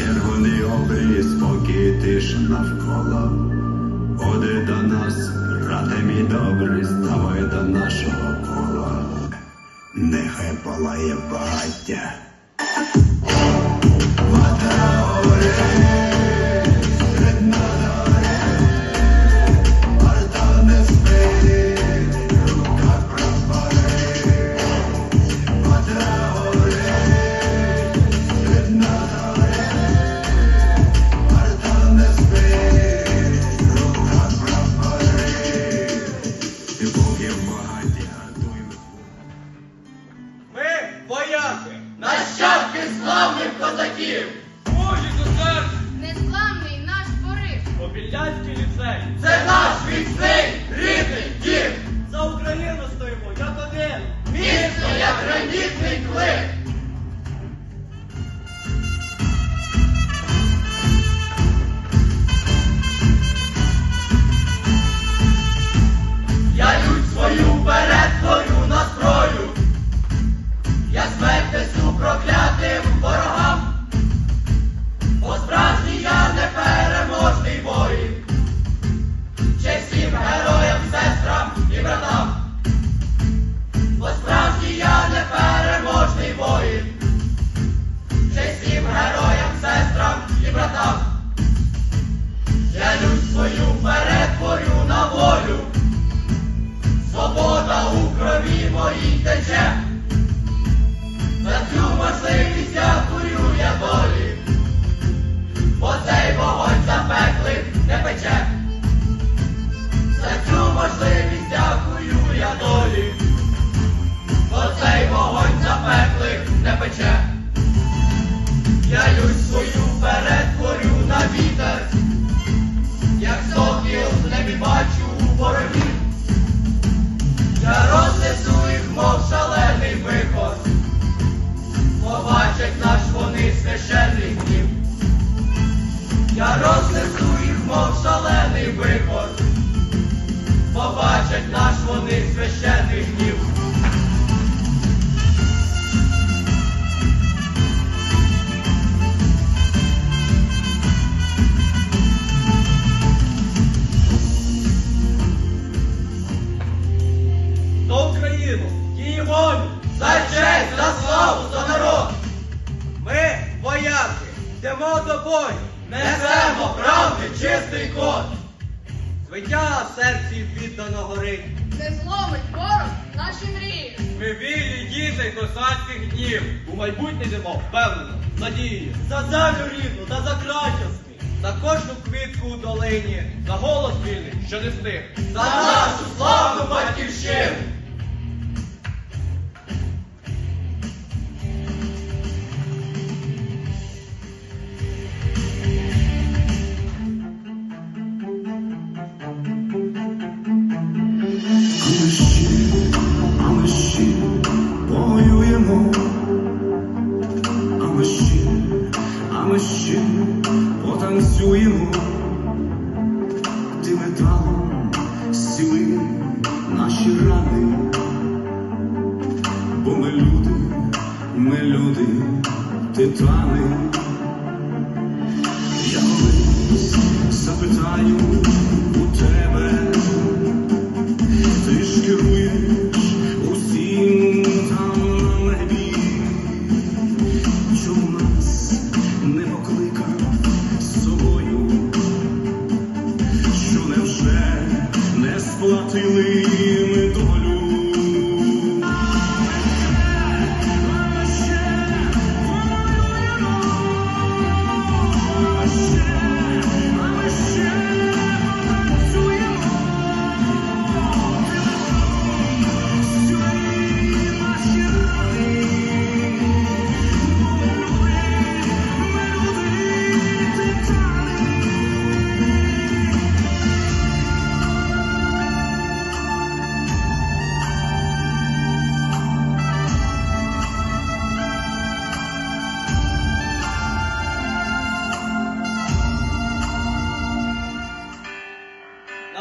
червоний обріз, спокій тиш навколо. Оди до нас, брате мій добрий, ставай до нашого кола. Нехай палає багаття. Славних козаків! Божі до серця, Незламний наш порив, Попільнянський ліцей. Це наш міцний рідний дім! За Україну стоїмо, як один. Міцно, як гранітний клин! Я лють свою перетворю на вітер. Як сокіл в небі бачу у ворогів. Я рознесу їх, мов шалений вихор. Побачать наш вони священний гнів. Я рознесу їх, мов шалений вихор. Йдемо до бою. Несемо правди чистий код! Звиття в серці віддано горить. не зломить ворог наші мрії. Ми вільні діти косацьких днів. У майбутнє йдемо впевнено, надією. За землю рідну та за ясний. За кожну квітку у долині, за голос вільний, що не стих. За нашу славну батьківщину!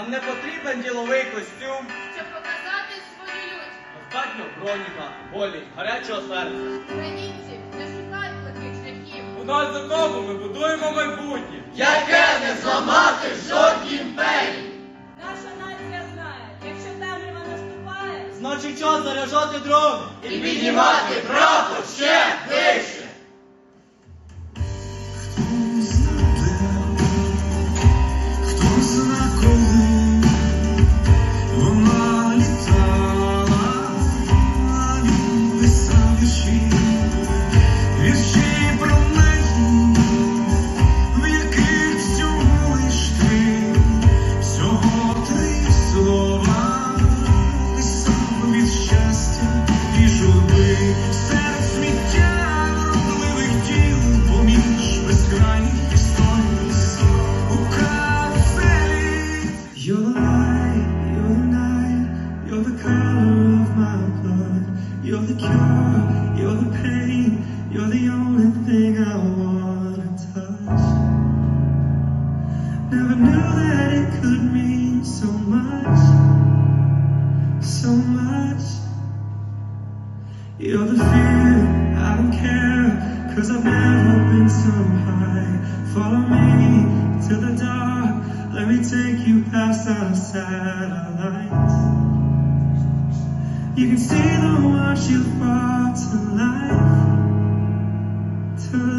Не потрібен діловий костюм, Щоб показати свою лють. достатньо броніка, волі, гарячого серця. Українці не шукають легких шляхів. У Доказ до кому ми будуємо майбутнє. Яке не зламати жодній імперії. Наша нація знає, якщо темрява наступає, Значить час заряджати дрон. І піднімати прапор ще вище. Never knew that it could mean so much, so much. You're the fear, I don't care, cause I've never been so high. Follow me to the dark, let me take you past our satellites. You can see the world you brought to life, to life.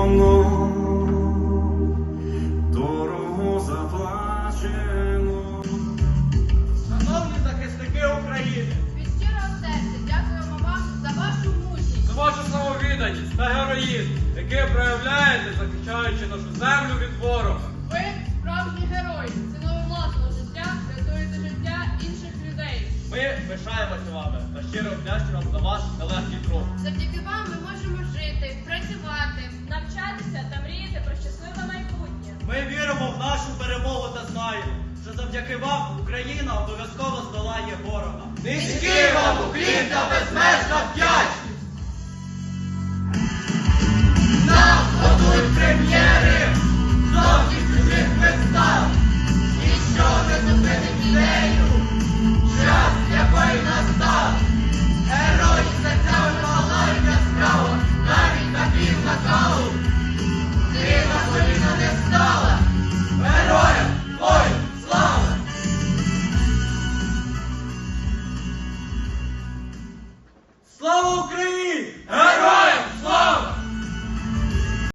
воно, дорого заплачено. Шановні захисники України, Від щирого серця дякуємо вам за вашу мужність. за вашу самовідданість та героїзм, який проявляєте, захищаючи нашу землю від ворога. Ви справжні герої, ціною власного життя, рятуєте життя інших людей. Ми пишаємося вами та щиро вдячні вам за ваш нелегкий труд. Завдяки вам ми Віримо в нашу перемогу та знаємо, що завдяки вам Україна обов'язково здолає ворога. Низький вам Україна, безмежна вдячність.